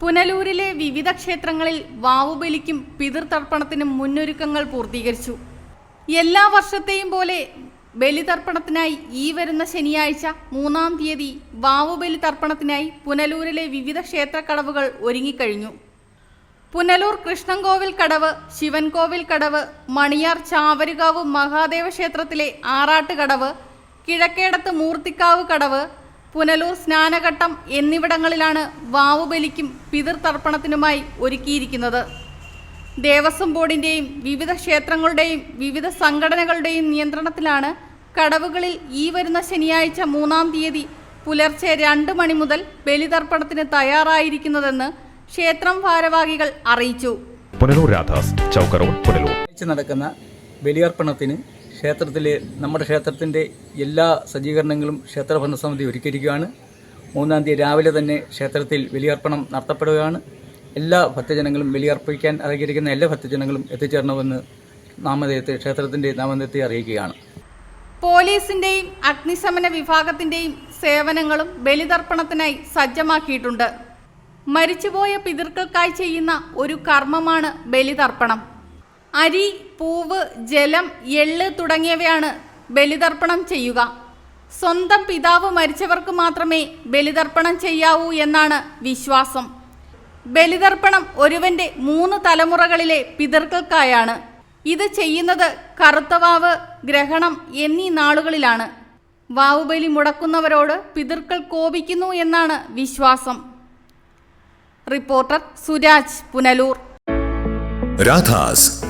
പുനലൂരിലെ വിവിധ ക്ഷേത്രങ്ങളിൽ വാവുബലിക്കും പിതൃതർപ്പണത്തിനും മുന്നൊരുക്കങ്ങൾ പൂർത്തീകരിച്ചു. എല്ലാ വർഷത്തെയും പോലെ ബലിതർപ്പണത്തിനായി ഈ വരുന്ന ശനിയാഴ്ച മൂന്നാം തീയതി വാവുബലി തർപ്പണത്തിനായി പുനലൂരിലെ വിവിധ ക്ഷേത്രക്കടവുകൾ ഒരുങ്ങിക്കഴിഞ്ഞു. പുനലൂർ കൃഷ്ണൻകോവിൽ കടവ് ശിവൻകോവിൽ കടവ് മണിയാർ ചാവരുകാവ് മഹാദേവ ക്ഷേത്രത്തിലെ ആറാട്ട് കടവ് കിഴക്കേടത്ത് മൂർത്തിക്കാവ് കടവ് പുനലൂർ സ്നാനഘട്ടം എന്നിവിടങ്ങളിലാണ് വാവുബലിക്കും പിതൃതർപ്പണത്തിനുമായി ഒരുക്കിയിരിക്കുന്നത്. ദേവസ്വം ബോർഡിന്റെയും വിവിധ ക്ഷേത്രങ്ങളുടെയും വിവിധ സംഘടനകളുടെയും നിയന്ത്രണത്തിലാണ് കടവുകളിൽ ഈ വരുന്ന ശനിയാഴ്ച മൂന്നാം തീയതി പുലർച്ചെ രണ്ട് മണി മുതൽ ബലിതർപ്പണത്തിന് തയ്യാറായിരിക്കുന്നതെന്ന് ക്ഷേത്രം ഭാരവാഹികൾ അറിയിച്ചു. പുനലൂർ രാധാസ് ചൗക്ക് റോഡ് പുനലൂർ നടക്കുന്ന ബലിയർപ്പണത്തിന് ക്ഷേത്രത്തിലെ നമ്മുടെ ക്ഷേത്രത്തിന്റെ എല്ലാ സജ്ജീകരണങ്ങളും ക്ഷേത്ര ഭരണസമിതി ഒരുക്കിയിരിക്കുകയാണ്. മൂന്നാം തീയതി രാവിലെ തന്നെ ക്ഷേത്രത്തിൽ വലിയർപ്പണം നടത്തപ്പെടുകയാണ്. എല്ലാ ഭക്തജനങ്ങളും വലിയർപ്പിക്കാൻ അറിയിക്കുന്ന എല്ലാ ഭക്തജനങ്ങളും എത്തിച്ചേരണമെന്ന് നാമധേയത്തെ ക്ഷേത്രത്തിന്റെ നാമധേയത്തെ അറിയിക്കുകയാണ്. പോലീസിന്റെയും അഗ്നിശമന വിഭാഗത്തിന്റെയും സേവനങ്ങളും ബലിതർപ്പണത്തിനായി സജ്ജമാക്കിയിട്ടുണ്ട്. മരിച്ചുപോയ പിതൃക്കൾക്കായി ചെയ്യുന്ന ഒരു കർമ്മമാണ് ബലിതർപ്പണം. അരി പൂവ് ജലം എള്ള് തുടങ്ങിയവയാണ് ബലിതർപ്പണം ചെയ്യുക. സ്വന്തം പിതാവ് മരിച്ചവർക്ക് മാത്രമേ ബലിതർപ്പണം ചെയ്യാവൂ എന്നാണ് വിശ്വാസം. ബലിതർപ്പണം ഒരുവന്റെ മൂന്ന് തലമുറകളിലെ പിതൃക്കൾക്കായാണ്. ഇത് ചെയ്യുന്നത് കറുത്തവാവ് ഗ്രഹണം എന്നീ നാളുകളിലാണ്. വാവുബലി മുടക്കുന്നവരോട് പിതൃക്കൾ കോപിക്കുന്നു എന്നാണ് വിശ്വാസം. റിപ്പോർട്ടർ സുരാജ് പുനലൂർ. രാധാസ്